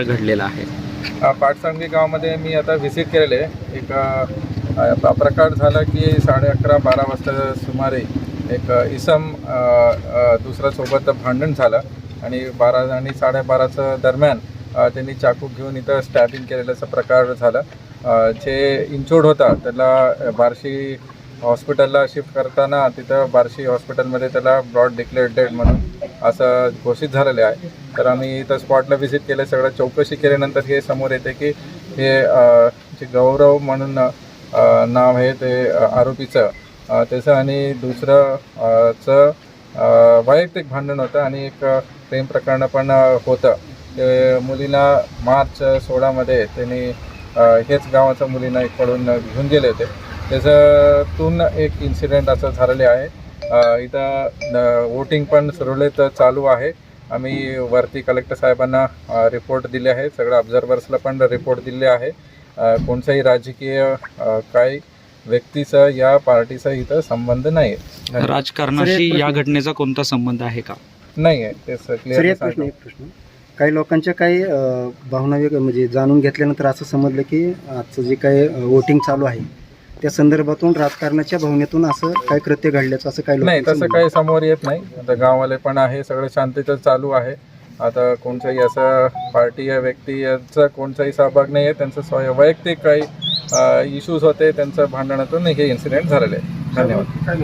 घडलेला आहे. पाटसांगवी गावामध्ये मी आता व्हिजिट केलेले एक प्रकार झाला की साडे अकरा बारा वाजता सुमारे एक इसम दुसऱ्यासोबत सोबत भांडण झालं आणि बारा आणि साडेबाराचं दरम्यान त्यांनी चाकू घेऊन इथं स्टॅबिंग केलेल्याचा प्रकार झाला. जे इंचोड होता त्याला बारशी बार्शी हॉस्पिटलला शिफ्ट करताना तिथं बार्शी हॉस्पिटलमध्ये त्याला ब्रॉड डिक्लेअर डेड म्हणून असं घोषित झालेलं आहे. तर आम्ही इथं स्पॉटला व्हिजिट केलं सगळं चौकशी केल्यानंतर हे समोर येते की हे जे गौरव म्हणून नाव आहे ते आरोपीचं. त्याचं आणि दुसरं चं वैयक्तिक भांडण होतं आणि एक प्रेम प्रकरण पण होतं. ते मुलीला मार्च सोळामध्ये त्यांनी हेच गावाच्या मुलींना इकडून घेऊन गेले होते. त्याच्यातून एक इन्सिडेंट असं झालेले आहे. इथं वोटिंग पण सुरळीत चालू आहे. आम्ही वरती कलेक्टर साहेबांना रिपोर्ट दिले आहे. सगळ्या ऑब्झर्वर्सला पण रिपोर्ट दिले आहे. कोणताही राजकीय काही व्यक्तीचा या पार्टीचा इथं संबंध नाही आहे राजकारणाशी या घटनेचा कोणता संबंध आहे का? नाही आहे ते क्लिअर प्रश्न एक प्रश्न. काही लोकांच्या काही भावना म्हणजे जाणून घेतल्यानंतर असं समजलं की आजचं जे काही वोटिंग चालू आहे त्या संदर्भातून राजकारणाच्या भावनेतून असं काही कृत्य घडल्याचं असं काही नाही तसं काही समोर येत नाही. आता गाववाले पण आहे सगळं शांतीचं चालू आहे. आता कोणताही असं पार्टी या व्यक्ती यांचा कोणताही सहभाग नाही आहे त्यांचं स्वय वैयक्तिक काही इश्यूज होते त्यांचं भांडणातून हे इन्सिडेंट झालेले आहे. धन्यवाद.